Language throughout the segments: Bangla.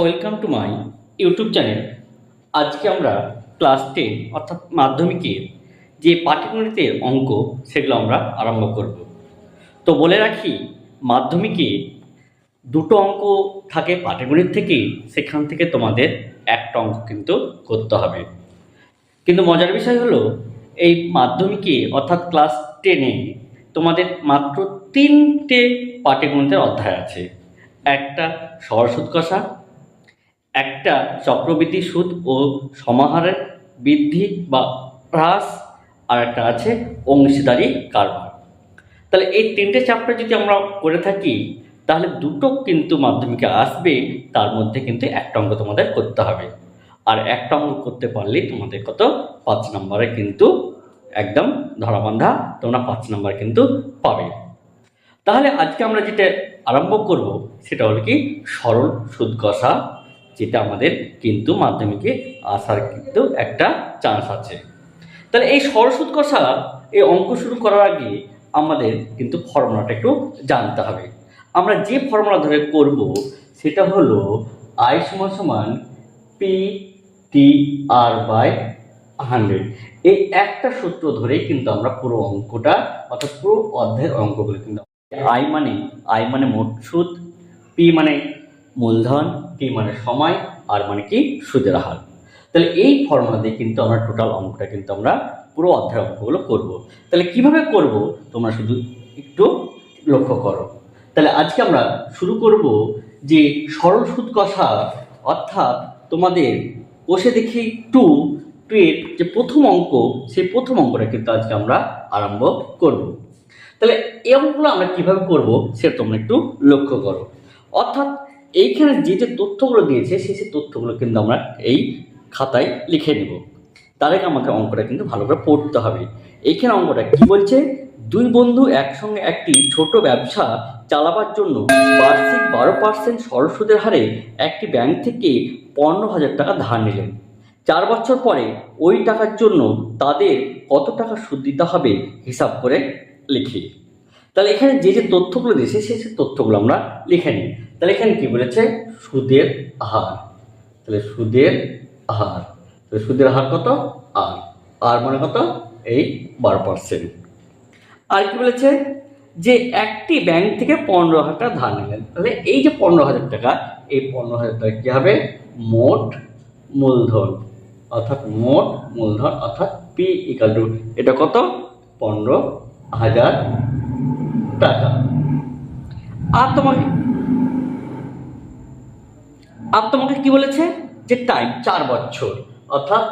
Welcome to my YouTube channel আজকে আমরা ক্লাস টেন অর্থাৎ মাধ্যমিকের যে পাটিগণিতের অঙ্ক, সেগুলো আমরা আরম্ভ করব। তো বলে রাখি, মাধ্যমিকে দুটো অঙ্ক থাকে পাটিগণিত থেকে, সেখান থেকে তোমাদের একটা অঙ্ক কিন্তু করতে হবে। কিন্তু মজার বিষয় হলো, এই মাধ্যমিকে, অর্থাৎ ক্লাস টেনে তোমাদের মাত্র তিনটে পাটিগণিতের অধ্যায় আছে। একটা সরস্বত কষা একটা চক্রবৃদ্ধি সুদ ও সমাহারের বৃদ্ধি বা হ্রাস, আর একটা আছে অংশীদারি কারবার। তাহলে এই তিনটে চ্যাপ্টার যদি আমরা করে থাকি, তাহলে দুটো কিন্তু মাধ্যমিকে আসবে, তার মধ্যে কিন্তু একটা অঙ্ক তোমাদের করতে হবে। আর একটা অঙ্ক করতে পারলেই তোমাদের কত? পাঁচ নম্বরে কিন্তু একদম ধরাবান্ধা তোমরা পাঁচ নম্বর কিন্তু পাবে। তাহলে আজকে আমরা যেটা আরম্ভ করব, সেটা হলো কি? সরল সুদ কষা। যেটা আমাদের কিন্তু মাধ্যমিকে আসার কিন্তু একটা চান্স আছে। তাহলে এই সুদ কষা এই অঙ্ক শুরু করার আগে আমাদের কিন্তু ফর্মুলাটা একটু জানতে হবে। আমরা যে ফর্মুলা ধরে করব সেটা হলো আই সমান সমান P T R by hundred এই একটা সূত্র ধরেই কিন্তু আমরা পুরো অঙ্কটা অর্থাৎ পুরো অধ্যায়ের অঙ্কগুলো কিন্তু আই মানে আই মানে মোট সুদ পি মানে মূলধন টি মানে সময় আর মানে কি সুদের হার। তাহলে এই ফর্মুলা দিয়ে কিন্তু আমরা টোটাল অঙ্কটা কিন্তু আমরা পুরো অধ্যায়ের অঙ্কগুলো করব। তাহলে কীভাবে করব? তোমরা শুধু একটু লক্ষ্য করো। তাহলে আজকে আমরা শুরু করব যে সরল সুদ কষা অর্থাৎ তোমাদের বসে দেখি টু টু এর যে প্রথম অঙ্ক, সেই প্রথম অঙ্কটা কিন্তু আজকে আমরা আরম্ভ করব। তাহলে এই অঙ্কগুলো আমরা কীভাবে করব সেটা তোমরা একটু লক্ষ্য করো। অর্থাৎ এইখানে যে যে তথ্যগুলো দিয়েছে, সেই সেই তথ্যগুলো কিন্তু আমরা এই খাতায় লিখে নেব। আগে আমাদের অঙ্কটা কিন্তু ভালো করে পড়তে হবে। এইখানে অঙ্কটা কি বলছে? দুই বন্ধু একসঙ্গে একটি ছোট ব্যবসা চালাবার জন্য বার্ষিক বারো পার্সেন্ট সরল সুদের হারে একটি ব্যাংক থেকে পনেরো হাজার টাকা ধার নিলেন। চার বছর পরে ওই টাকার জন্য তাদের কত টাকা সুদ দিতে হবে হিসাব করে লিখি। তাহলে এখানে যে যে তথ্যগুলো দিয়েছে, সেই সেই তথ্যগুলো আমরা লিখে নিই। তাহলে এখানে কি বলেছে? সুদের হার। তাহলে সুদের হার। তাহলে সুদের হার কত? আর। আর মানে কত? এই বারো পার্সেন্ট আর কি বলেছে? যে একটি ব্যাংক থেকে পনেরো হাজার টাকা ধার নিলেন। তাহলে এই যে পনেরো হাজার টাকা, এই পনেরো হাজার টাকা কী হবে? মোট মূলধন। অর্থাৎ মোট মূলধন, অর্থাৎ পি ইকাল টু এটা কত? পনেরো হাজার টাকা। আর তোমাকে আর তোমাকে কি বলেছে? যে টাইম চার বছর, অর্থাৎ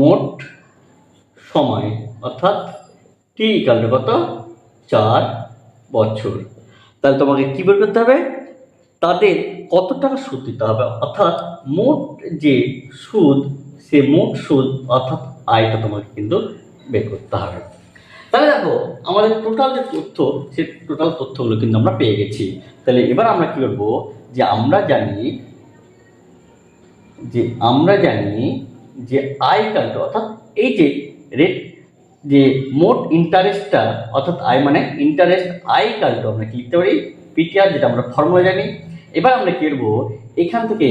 মোট সময়, অর্থাৎ টি ইকাল কত? চার বছর। তাহলে তোমাকে কি বের করতে হবে? তাদের কত টাকা সুদ দিতে হবে? অর্থাৎ মোট যে সুদ, সে মোট সুদ, অর্থাৎ আয়টা তোমাকে কিন্তু বের করতে হবে। তাহলে দেখো, আমাদের টোটাল যে তথ্য, সে টোটাল তথ্যগুলো কিন্তু আমরা পেয়ে গেছি। তাহলে এবার আমরা কি করব? যে আমরা জানি যে আমরা জানি যে আই কাল্ট অর্থাৎ এই যে রেট যে মোট ইন্টারেস্টটা অর্থাৎ আই মানে ইন্টারেস্ট আই কাল্ট আমরা কি লিখতে পারি? পিটিআর যেটা আমরা ফর্মুলা জানি। এবার আমরা কি করব? এখান থেকে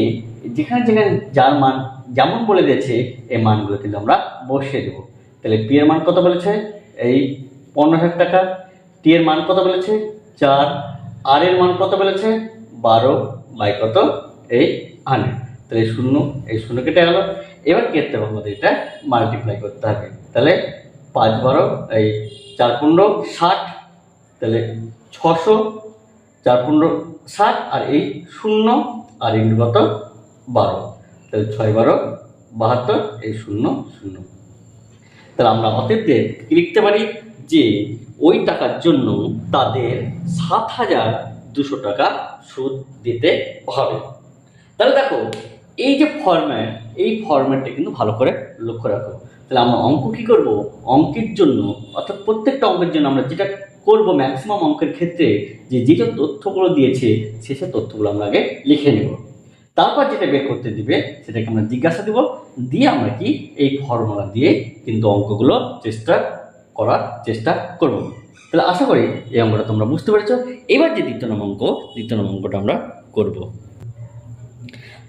যেখানে যেখানে যার মান যেমন বলে দিয়েছে, এই মানগুলো কিন্তু আমরা বসিয়ে দেবো। তাহলে পি এর মান কত বলেছে? এই পনেরো হাজার টাকা। টি এর মান কত বলেছে? চার। আর এর মান কত বলেছে? বারো বাই কত? এই হান্ড্রেড তাহলে শূন্য, এই শূন্য কেটে গেল। এবার কেটে আমাদের এটা মাল্টিপ্লাই করতে হবে। তাহলে পাঁচ বারো, এই চার পনেরো, ষাট, তাহলে ছশো, চার পনেরো, ষাট, আর এই শূন্য, আর ইন্টু কত? বারো। তাহলে ছয় বারো, বাহাত্তর, এই শূন্য শূন্য। তাহলে আমরা কি লিখতে পারি? যে ওই টাকার জন্য তাদের সাত হাজার দুশো টাকা সুদ দিতে হবে। তাহলে দেখো এই যে ফর্ম্যাট এই ফরম্যাটটা কিন্তু ভালো করে লক্ষ্য রাখো। তাহলে আমরা অঙ্ক কী করব? অঙ্কের জন্য, অর্থাৎ প্রত্যেকটা অঙ্কের জন্য আমরা যেটা করব ম্যাক্সিমাম অঙ্কের ক্ষেত্রে, যে যেটা তথ্যগুলো দিয়েছে সেসব তথ্যগুলো আমরা আগে লিখে নেব। তারপর যেটা বের করতে দিবে, সেটাকে আমরা জিজ্ঞাসা দেব। দিয়ে আমরা কি এই ফর্মুলা দিয়ে কিন্তু অঙ্কগুলো চেষ্টা করার চেষ্টা করব। তাহলে আশা করি এই অঙ্কটা তোমরা বুঝতে পেরেছ। এবার যে দ্বিতীয় নম্বর অঙ্ক, দ্বিতীয় নম্বর অঙ্কটা আমরা করব।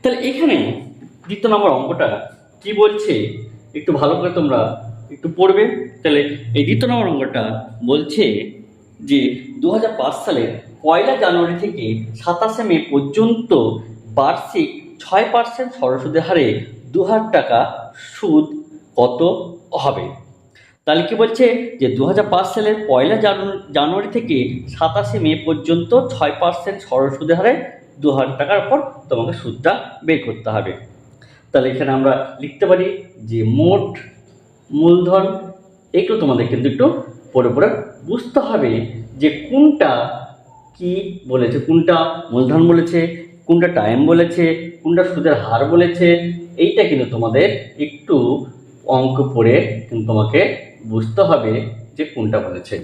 তাহলে এখানে দ্বিতীয় নম্বর অঙ্কটা কি বলছে? একটু ভালো করে তোমরা একটু পড়বে। তাহলে এই দ্বিতীয় নম্বর অঙ্কটা বলছে যে দু হাজার পাঁচ সালের পয়লা জানুয়ারি থেকে সাতাশে মে পর্যন্ত বার্ষিক ছয় পার্সেন্ট সরস্বতী হারে দু হাজার টাকা সুদ কত হবে? তাহলে কি বলছে যে দু হাজার পাঁচ সালের পয়লা জানু- জানুয়ারি থেকে সাতাশে মে পর্যন্ত ছয় পার্সেন্ট সরস্বতী হারে দু হাজার টাকার পর তোমাকে সুদটা বের করতে হবে। তাহলে এখানে আমরা লিখতে পারি যে মোট মূলধন, একটু তোমাদের কিন্তু একটু পরে পরে বুঝতে হবে যে কোনটা কি বলেছে, কোনটা মূলধন বলেছে, কোনটা টাইম বলেছে, কোনটা সুদের হার বলেছে, এইটা কিন্তু তোমাদের একটু অঙ্ক পড়ে কিন্তু তোমাকে বুঝতে হবে যে কোনটা বলেছে।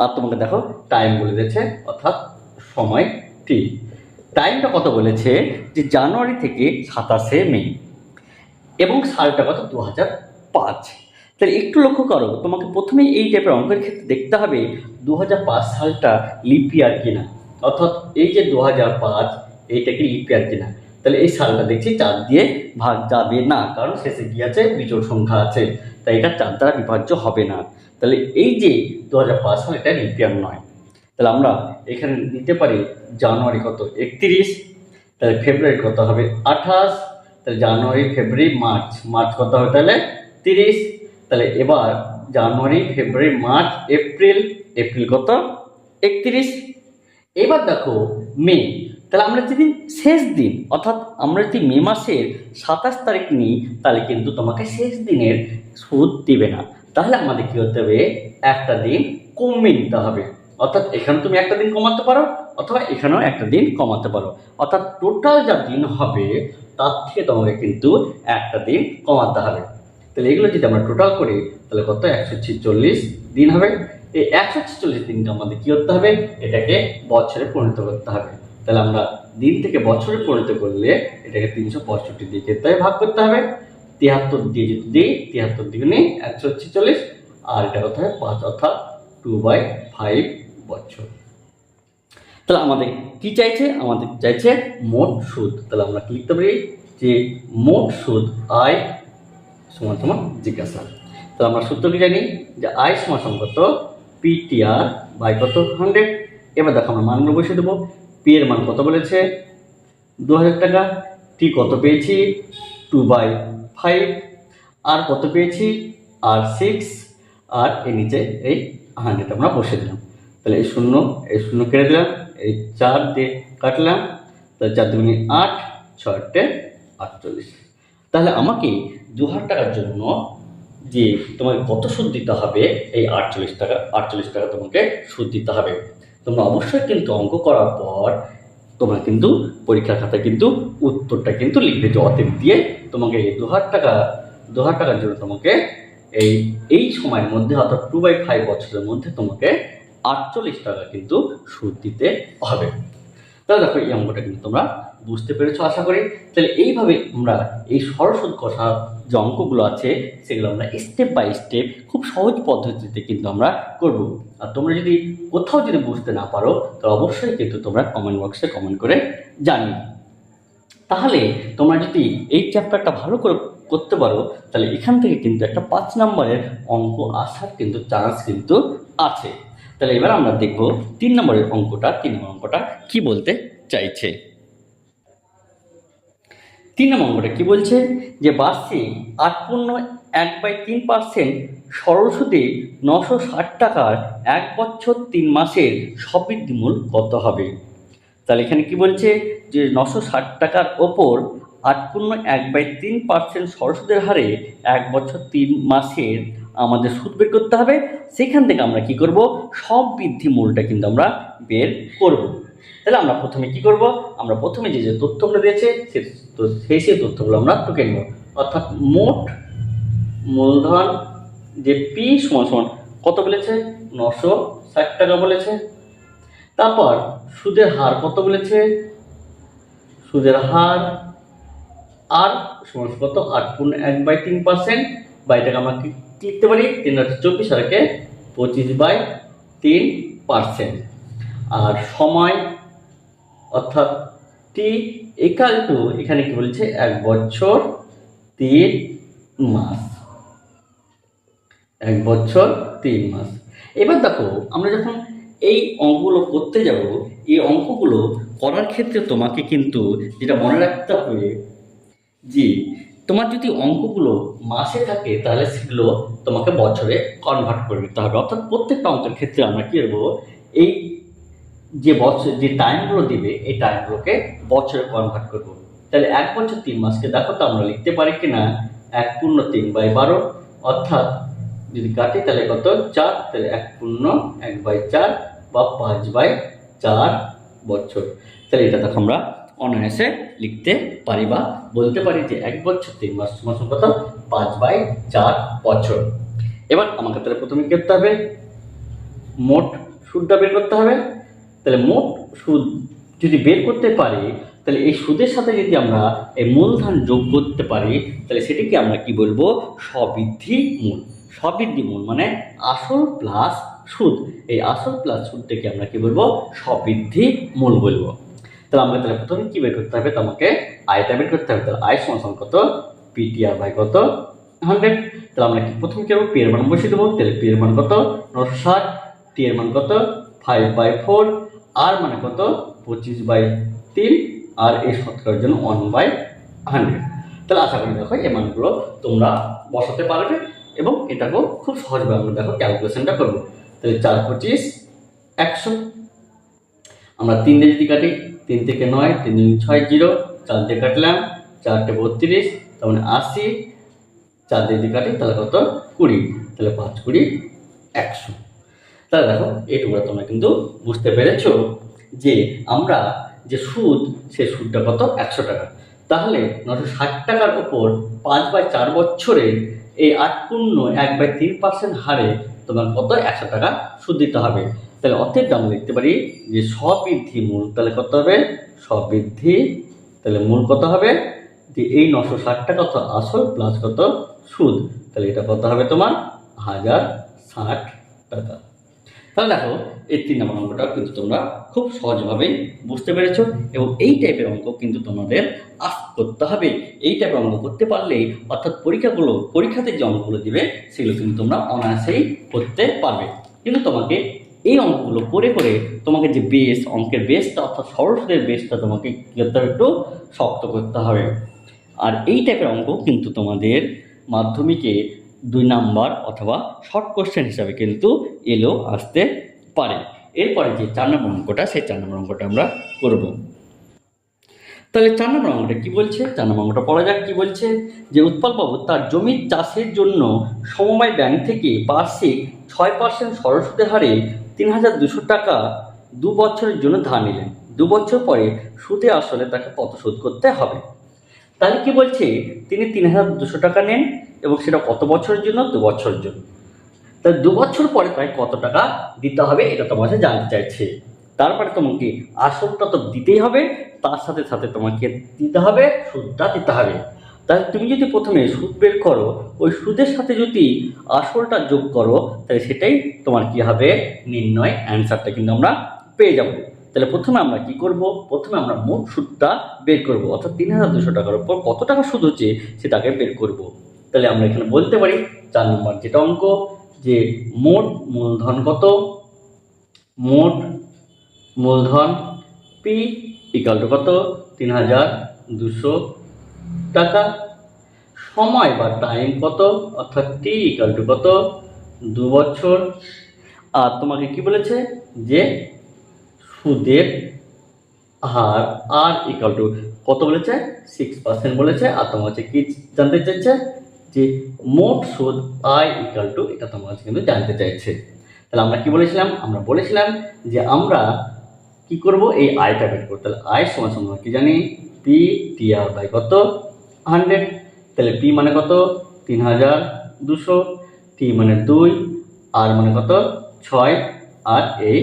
আর তোমাকে দেখো টাইম বলে দিয়েছে, অর্থাৎ সময় টি টাইমটা কত বলেছে? যে জানুয়ারি থেকে সাতাশে মে। এবং সালটা কত? দু হাজার পাঁচ। তাহলে একটু লক্ষ্য করো, তোমাকে প্রথমে এই টাইপের অঙ্কের ক্ষেত্রে দেখতে হবে দু হাজার পাঁচ সালটা লিপ ইয়ার কিনা। অর্থাৎ এই যে দু হাজার পাঁচ, এইটা কি লিপ ইয়ার কিনা? তাহলে এই সালটা দেখছি চার দিয়ে ভাগ যাবে না, কারণ শেষে গিয়ে আছে? বিজোড় সংখ্যা আছে। তাই এটা চার দ্বারা বিভাজ্য হবে না। তাহলে এই যে দু হাজার পাঁচ সাল, এটা লিপ ইয়ার নয়। তাহলে আমরা এখানে নিতে পারি জানুয়ারি কত? একত্রিশ। তাহলে ফেব্রুয়ারি কত হবে? আঠাশ। তাহলে জানুয়ারি, ফেব্রুয়ারি, মার্চ। মার্চ কত হবে তাহলে? তিরিশ। তাহলে এবার January, February, March, April. April কত? একত্রিশ। এবার দেখো মে। তাহলে আমরা যদি শেষ দিন, অর্থাৎ আমরা যদি মে মাসের সাতাশ তারিখ নিই, তাহলে কিন্তু তোমাকে শেষ দিনের সুদ দিবে না। তাহলে আমাদের কী হতে হবে? একটা দিন কমিয়ে নিতে হবে। অর্থাৎ এখানে তুমি একটা দিন কমাতে পারো, অথবা এখানেও একটা দিন কমাতে পারো। অর্থাৎ টোটাল যা দিন হবে, তার থেকে তোমাকে কিন্তু একটা দিন কমাতে হবে। তাহলে এগুলো যদি আমরা টোটাল করি, তাহলে কত? একশো ছেচল্লিশ দিন হবে। এই একশো ছেচল্লিশ দিনটা আমাদের কী করতে হবে? এটাকে বছরে পরিণত করতে হবে। তাহলে আমরা দিন থেকে বছরে পরিণত করলে এটাকে তিনশো পঁয়ষট্টি দিয়ে করতে ভাগ করতে হবে। তিয়াত্তর দিয়ে যদি দিই, তিয়াত্তর দিকে নিই একশো ছেচল্লিশ, আর এটা কথা হয়? পাঁচ, অর্থাৎ টু বাই ফাইভ বছর। তাহলে আমাদের কি চাইছে? আমাদের চাইছে মোট সুদ। তাহলে আমরা কি লিখতে পারি? যে মোট সুদ আয় সমান সমান জিজ্ঞাসা। তাহলে আমরা সূত্র কি জানি? যে আয় সমান সমান কত? পিটিআর বাই কত? হান্ড্রেড এবার দেখো আমরা মানগুলো বসিয়ে দেবো। পি এর মান কত বলেছে? দু হাজার টাকা। টি কত পেয়েছি? টু বাই ফাইভ আর কত পেয়েছি? আর সিক্স আর এর নিচে এই হান্ড্রেড আমরা বসে দিলাম। তাহলে এই শূন্য এই শূন্য কেটে দিলাম, এই চার দিয়ে কাটলাম, তাহলে চার দুগুনি আট ছয়টে আটচল্লিশ। তাহলে আমাকে দু হাজার টাকার জন্য যে তোমাকে কত সুদ দিতে হবে, এই আটচল্লিশ টাকা আটচল্লিশ টাকা তোমাকে সুদ দিতে হবে। তোমরা অবশ্যই কিন্তু অঙ্ক করার পর তোমরা কিন্তু পরীক্ষার খাতায় কিন্তু উত্তরটা কিন্তু লিখবে যে অতএব দিয়ে তোমাকে এই দু হাজার টাকা দু হাজার টাকার জন্য তোমাকে এই এই সময়ের মধ্যে অর্থাৎ টু বাই ফাইভ বছরের মধ্যে তোমাকে আটচল্লিশ টাকা কিন্তু সুদ দিতে হবে। তাহলে দেখো এই অঙ্কটা কিন্তু তোমরা বুঝতে পেরেছ, আশা করি। তাহলে এইভাবে আমরা এই সরস্বত কষা যে অঙ্কগুলো আছে, সেগুলো আমরা স্টেপ বাই স্টেপ খুব সহজ পদ্ধতিতে কিন্তু আমরা করব। আর তোমরা যদি কোথাও যদি বুঝতে না পারো তাহলে অবশ্যই কিন্তু তোমরা কমেন্ট বক্সে কমেন্ট করে জানিও। তাহলে তোমরা যদি এই চ্যাপ্টারটা ভালো করে করতে পারো, তাহলে এখান থেকে কিন্তু একটা পাঁচ নম্বরের অঙ্ক আসার কিন্তু চান্স কিন্তু আছে। তাহলে এবার আমরা দেখব তিন নম্বরের অঙ্কটা, তিন নম্বর অঙ্কটা কি বলতে চাইছে। তিন নম্বর অঙ্কটা কি বলছে? যে বার্ষিক আট পূর্ণ এক বাই তিন পার্সেন্ট সরল সুদে নশো ষাট টাকার এক বছর তিন মাসের সবৃদ্ধি মূল কত হবে? তাহলে এখানে কি বলছে? যে নশো ষাট টাকার ওপর আট পূর্ণ এক বাই তিন পার্সেন্ট সরস্বতের হারে এক বছর তিন মাসের আমাদের সুদ বের করতে হবে। সেখান থেকে আমরা কি করব? সব বৃদ্ধি মূলটা কিন্তু আমরা বের করব। তাহলে আমরা প্রথমে কি করব? আমরা প্রথমে যে যে তথ্যগুলো দিয়েছে, সে তো সেই সেই তথ্যগুলো আমরা টুকে নেব। অর্থাৎ মোট মূলধন যে পি সমান সমান কত বলেছে? নশো ষাট টাকা বলেছে। তারপর সুদের হার কত বলেছে? সুদের হার আর সমান কত? আট পূর্ণ এক বাই তিন পার্সেন্ট বা এটাকে আমরা কি কি লিখতে পারি তিন চব্বিশ হাজারকে পঁচিশ বাই তিন পার্সেন্ট আর সময়, অর্থাৎ টি ইকাল টু এখানে কি বলছে? এক বছর তিন মাস। এক বছর তিন মাস। এবার দেখো, আমরা যখন এই অঙ্কগুলো করতে যাব, এই অঙ্কগুলো করার ক্ষেত্রে তোমাকে কিন্তু যেটা মনে রাখতে হবে যে তোমার যদি অঙ্কগুলো মাসে থাকে, তাহলে সেগুলো তোমাকে বছরে কনভার্ট করে নিতে হবে। অর্থাৎ প্রত্যেকটা অঙ্কের ক্ষেত্রে আমরা কী করব, এই যে বছর, যে টাইমগুলো দিবে, এই টাইমগুলোকে বছরে কনভার্ট করব তাহলে এক বছর তিন মাসকে, দেখো তো আমরা লিখতে পারি কি না এক পূর্ণ তিন বাই বারো, অর্থাৎ যদি কাটি তাহলে কত? চার, তাহলে এক পূর্ণ এক বাই চার বা পাঁচ বাই চার বছর। তাহলে এটা দেখো আমরা অনায়াসে লিখতে পারি বা বলতে পারি যে এক বছর, তিন মাস, সমান কত? পাঁচ বাই চার বছর। এবার আমাকে তাহলে প্রথমে কি করতে হবে? মোট সুদটা বের করতে হবে। তাহলে মোট সুদ যদি বের করতে পারি, তাহলে এই সুদের সাথে যদি আমরা এই মূলধন যোগ করতে পারি, তাহলে সেটিকে আমরা কি বলব? সবৃদ্ধি মূল। সবৃদ্ধি মূল মানে আসল প্লাস সুদ। এই আসল প্লাস সুদটাকে আমরা কি বলব? সবৃদ্ধি মূল বলব। তাহলে আমাকে তাহলে প্রথমে কি বের করতে হবে? তোমাকে আয়টা বের করতে হবে। তাহলে আয় সমান কত? পিটিআর বাই কত? হান্ড্রেড তাহলে আমরা কি প্রথম কি পি এর মান বসিয়ে দেবো। তাহলে পি এর মান কত? নশো ষাট। টি এর মান কত? ফাইভ বাই ফোর আর মানে কত? পঁচিশ বাই তিন। আর এই শতকরার জন্য ওয়ান বাই হান্ড্রেড তাহলে আশা করি দেখো এই মানগুলো তোমরা বসাতে পারবে এবং এটাকেও খুব সহজভাবে আমরা দেখো ক্যালকুলেশনটা করব। তাহলে চার পঁচিশ, একশো। আমরা তিন দিয়ে যদি কাটি তিন থেকে নয়, তিন দুই ছয় জিরো, চার কাটলাম চারটে বত্রিশ, তার মানে আশি, চার দিয়ে কাটি তাহলে কত? কুড়ি, তাহলে পাঁচ কুড়ি একশো। তাহলে দেখো এইটুকু তোমরা কিন্তু বুঝতে পেরেছ যে আমরা যে সুদ, সে সুদটা কত? একশো টাকা। তাহলে নশো ষাট টাকার ওপর পাঁচ বাই চার বছরে এই আট পূর্ণ এক বাই তিন পার্সেন্ট হারে তোমার কত? একশো টাকা সুদ দিতে হবে। তাহলে অর্থের দাম লিখতে পারি যে সবৃদ্ধি মূল, তাহলে কত হবে? সবৃদ্ধি তাহলে মূল কত হবে? যে এই নশো ষাট টাকা কত? আসল প্লাস কত? সুদ। তাহলে এটা কত হবে তোমার? হাজার ষাট টাকা। তাহলে দেখো, এই তিন নম্বর অঙ্কটা কিন্তু তোমরা খুব সহজভাবেই বুঝতে পেরেছ এবং এই টাইপের অঙ্ক কিন্তু তোমাদের আস করতে হবে। এই টাইপের অঙ্ক করতে পারলেই অর্থাৎ পরীক্ষাগুলো, পরীক্ষাতে যে অঙ্কগুলো দিবে, সেগুলো কিন্তু তোমরা অনায়াসেই করতে পারবে। কিন্তু তোমাকে এই অঙ্কগুলো করে করে তোমাকে যে বেস অঙ্কের বেসটা অর্থাৎ সরস্বতের বেসটা তোমাকে একটু শক্ত করতে হবে। আর এই টাইপের অঙ্ক কিন্তু তোমাদের মাধ্যমিকে দুই নাম্বার অথবা শর্ট কোশ্চেন হিসাবে কিন্তু এলো আসতে পারে। এরপরে যে চার নম্বর অঙ্কটা, সেই চার নম্বর অঙ্কটা আমরা করব। তাহলে চার নম্বর অঙ্কটা কি বলছে? চার নম্বর অঙ্কটা পড়া যাক কি বলছে। যে উৎপলবাবু তার জমির চাষের জন্য সমবায় ব্যাংক থেকে বার্ষিক ছয় পার্সেন্ট সরস্বতের হারে তিন হাজার দুশো টাকা দু বছরের জন্য ধার নিলেন। দু বছর পরে সুদে আসলে তাকে কত শোধ করতে হবে। তাহলে কি বলছে? তিনি তিন হাজার দুশো টাকা নেন এবং সেটা কত বছরের জন্য? দু বছরের জন্য। তা দু বছর পরে তাই কত টাকা দিতে হবে এটা তোমার কাছে জানতে চাইছে। তারপরে তোমাকে আসলটা তো দিতেই হবে, তার সাথে সাথে তোমাকে দিতে হবে, সুদটা দিতে হবে। তাহলে তুমি যদি প্রথমে সুদ বের করো, ওই সুদের সাথে যদি আসলটা যোগ করো, তাহলে সেটাই তোমার কি হবে? নির্ণয় অ্যান্সারটা কিন্তু আমরা পেয়ে যাব। তাহলে প্রথমে আমরা কি করব? প্রথমে আমরা মোট সুদটা বের করব, অর্থাৎ তিন হাজার দুশো টাকার উপর কত টাকা সুদ হচ্ছে সেটাকে বের করব। তাহলে আমরা এখানে বলতে পারি চার নম্বর যেটা অঙ্ক, যে মোট মূলধন কত? মোট মূলধন পি ইকাল কত? তিন হাজার দুশো টাকা সময় বা টাইম কত? অর্থাৎ টি ইকাল টু কত? দু বছর। আর তোমাকে কি বলেছে? যে সুদের হার আর ইকাল টু কত বলেছে? সিক্স পার্সেন্ট বলেছে। আর তোমার কাছে কি জানতে চাইছে? যে মোট সুদ আই ইকাল টু এটা তোমার কাছে কিন্তু জানতে চাইছে। তাহলে আমরা কি বলেছিলাম? আমরা বলেছিলাম যে আমরা কি করব? এই আয়টা বের করতে। তাহলে আয় সমান সমান কি জানি? পি টি আর বাই কত? হান্ড্রেড তাহলে পি মানে কত? তিন হাজার দুশো। টি মানে দুই আর মানে কত? ছয়, আর এই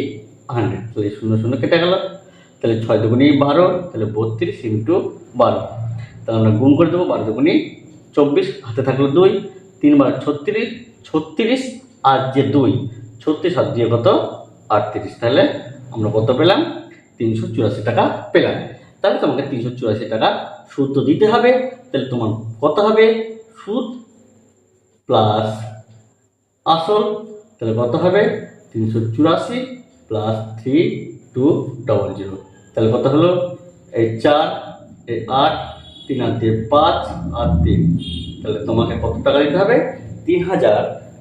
হান্ড্রেড তাহলে শূন্য শূন্য কেটে গেল। তাহলে ছয় দুগুণি বারো, তাহলে বত্রিশ ইন্টু বারো। তাহলে আমরা গুণ করে দেবো বারো দুগুণি চব্বিশ। হাতে থাকল দুই, তিন বার ছত্রিশ ছত্রিশ, আর যে দুই, ছত্রিশ হাত দিয়ে কত? আটত্রিশ। তাহলে আমরা কত পেলাম? তিনশো চুরাশি টাকা পেলাম। তাহলে তোমাকে তিনশো চুরাশি টাকা সুদ তো দিতে হবে। তাহলে তোমার কত হবে? সুদ প্লাস আসল, তাহলে কত হবে? তিনশো চুরাশি plus three, two, double zero. তাহলে কত হলো? এই চার, এই আট, তিন আর দিয়ে পাঁচ আর তিন। তাহলে তোমাকে কত টাকা দিতে হবে? তিন হাজার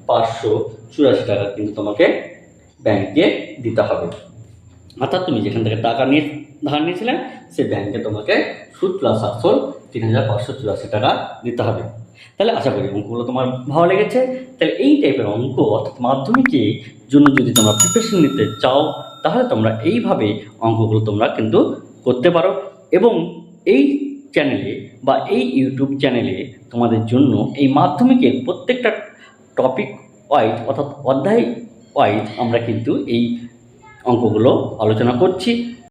পাঁচশো চুরাশি টাকা কিন্তু তোমাকে ব্যাংকে দিতে হবে। অর্থাৎ তুমি যেখান থেকে টাকা নিয়ে ধার নিয়েছিলে, সেই ব্যাংকে তোমাকে সুদ প্লাস আসল তিন হাজার পাঁচশো চুরাশি টাকা দিতে হবে। তাহলে আশা করি অঙ্কগুলো তোমার ভালো লেগেছে। তাহলে এই টাইপের অঙ্ক, অর্থাৎ মাধ্যমিকের জন্য যদি তোমরা প্রিপারেশন নিতে চাও, তাহলে তোমরা এইভাবে অঙ্কগুলো তোমরা কিন্তু করতে পারো। এবং এই চ্যানেলে বা এই ইউটিউব চ্যানেলে তোমাদের জন্য এই মাধ্যমিকের প্রত্যেকটা টপিক ওয়াইজ অর্থাৎ অধ্যায় ওয়াইজ আমরা কিন্তু এই অঙ্কগুলো আলোচনা করছি।